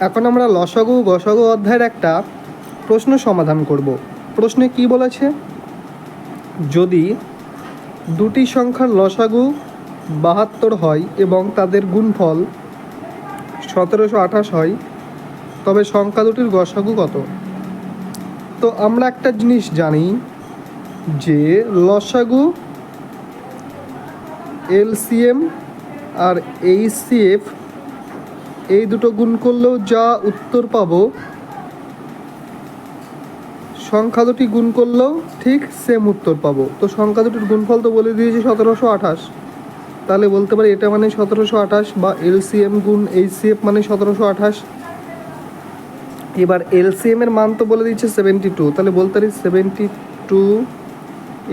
এখন আমরা লসাগু, গসাগু অধ্যায়ের একটা প্রশ্ন সমাধান করব। প্রশ্নে কি বলেছে? যদি দুটি সংখ্যার লসাগু বাহাত্তর হয় এবং তাদের গুণফল সতেরোশো আঠাশ হয়, তবে সংখ্যা দুটির গসাগু কত? তো আমরা একটা জিনিস জানি যে লসাগু এলসিএম আর এইচসিএফ এই দুটো গুণ করলেও যা উত্তর পাবো, সংখ্যা দুটি গুণ করলেও ঠিক সেম উত্তর পাবো। তো সংখ্যা দুটির গুণফল তো বলে দিয়েছি সতেরোশো আঠাশ। তাহলে বলতে পারি এটা মানে সতেরোশো আঠাশ বা এলসিএম গুণ এইচসিএফ মানে সতেরোশো আঠাশ। এবার এলসিএম এর মান তো বলে দিচ্ছে সেভেন্টি টু তাহলে বলতে পারি seventy two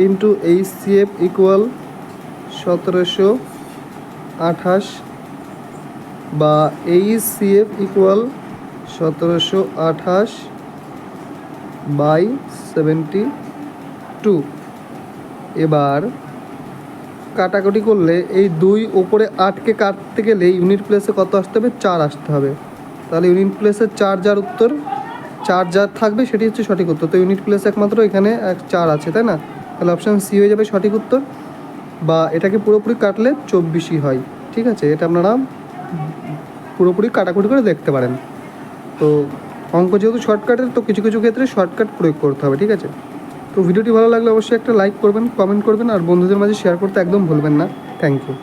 into HCF equal সতেরোশো আঠাশ। বা এইচসিএফ ইকুয়াল সতেরোশো আঠাশ বাই সেভেন্টি টু এবার কাটাকুটি করলে এই দুই ওপরে আটকে কাটতে গেলে ইউনিট প্লেসে কত আসতে হবে? চার আসতে হবে। তাহলে ইউনিট প্লেসে চার যার উত্তর, চার যার থাকবে সেটি হচ্ছে সঠিক উত্তর। তো ইউনিট প্লেসে একমাত্র এখানে এক চার আছে, তাই না? তাহলে অপশান সি হয়ে যাবে সঠিক উত্তর। বা এটাকে পুরোপুরি কাটলে চব্বিশই হয়। ঠিক আছে? এটা আপনারা পুরোপুরি কাটাকুটি করে দেখতে পারেন। তো অঙ্ক যেহেতু শর্টকাটের তো কিছু কিছু ক্ষেত্রে শর্টকাট প্রয়োগ করতে হবে, ঠিক আছে? তো ভিডিওটি ভালো লাগলে অবশ্যই একটা লাইক করবেন কমেন্ট করবেন, আর বন্ধুদের মাঝে শেয়ার করতে একদম ভুলবেন না। Thank you